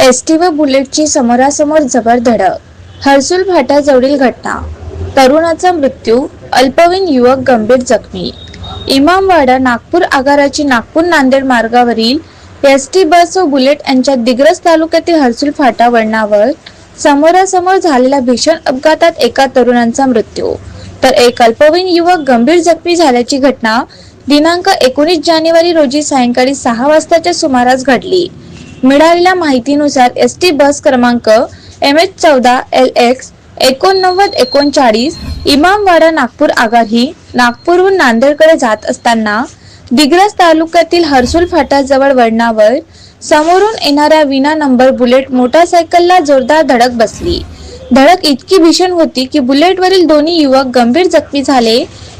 S T व बुलेटची समोरासमोर जबर धडक. हर्सुल फाट्याजवळील घटना. तरुणाचा मृत्यू. अल्पवयीन युवक गंभीर जखमी. इमामवाडा नागपूर आगाराची नागपूर नांदेड मार्गावरील एस टी बस व बुलेट यांच्या दिग्रस तालुक्यातील हर्सुल फाटा वळणावर समोरासमोर झालेल्या भीषण अपघातात एका तरुणाचा मृत्यू. तर एक अल्पवयीन युवक गंभीर जखमी झाल्याची घटना दिनांक एकोणीस जानेवारी रोजी सायंकाळी सहा वाजताच्या सुमारास घडली. मिळालेल्या माहितीनुसार एस टी बस क्रमांक एम एच चौदा एल एक्स एकोणनव्वद एकोणचाळीस इमामवाडा नागपूर आगार ही नागपूरहून नांदेडकडे जात असताना दिग्रस तालुक्यातील हर्सुल फाटाजवळ वळणावर समोरून येणाऱ्या विना नंबर बुलेट मोटारसायकलला जोरदार धडक बसली. धडक इतकी भीषण होती की बुलेटवरील दोन्ही युवक गंभीर जखमी झाले.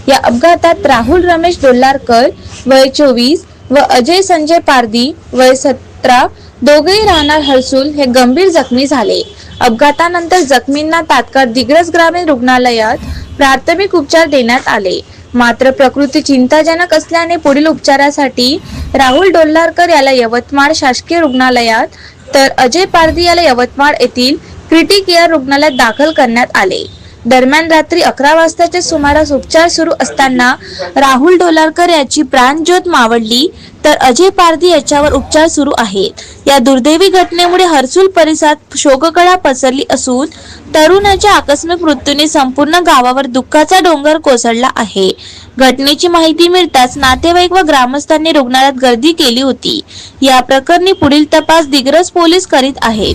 या अपघातात राहुल रमेश डोल्लारकर वय चोवीस व अजय संजय पारदी वय सतरा दोघेही राहणार हर्सुल हे गंभीर जखमी झाले. अपघातानंतर जखमींना तात्काळ दिग्रस ग्रामीण रुग्णालयात प्राथमिक उपचार देण्यात आले. मात्र प्रकृती चिंताजनक असल्याने पुढील उपचारासाठी राहुल डोल्लारकर याला यवतमाळ शासकीय रुग्णालयात तर अजय पारधी याला यवतमाळ येथील क्रिटिक केअर रुग्णालयात दाखल करण्यात आले. दरम्यान रात्री अकरा वाजताच्या सुमारास उपचार सुरू असताना राहुल डोलारकर याची प्राणज्योत मावळली तर अजय पारधी याच्यावर उपचार सुरू आहेत. या दुर्दैवी घटनेमुळे हर्सुल परिसरात शोककळा पसरली असून तरुणाच्या आकस्मिक मृत्यूने संपूर्ण गावावर दुःखाचा डोंगर कोसळला आहे. घटनेची माहिती मिळताच नातेवाईक व ग्रामस्थांनी रुग्णालयात गर्दी केली होती. या प्रकरणी पुढील तपास दिग्रस पोलीस करीत आहेत.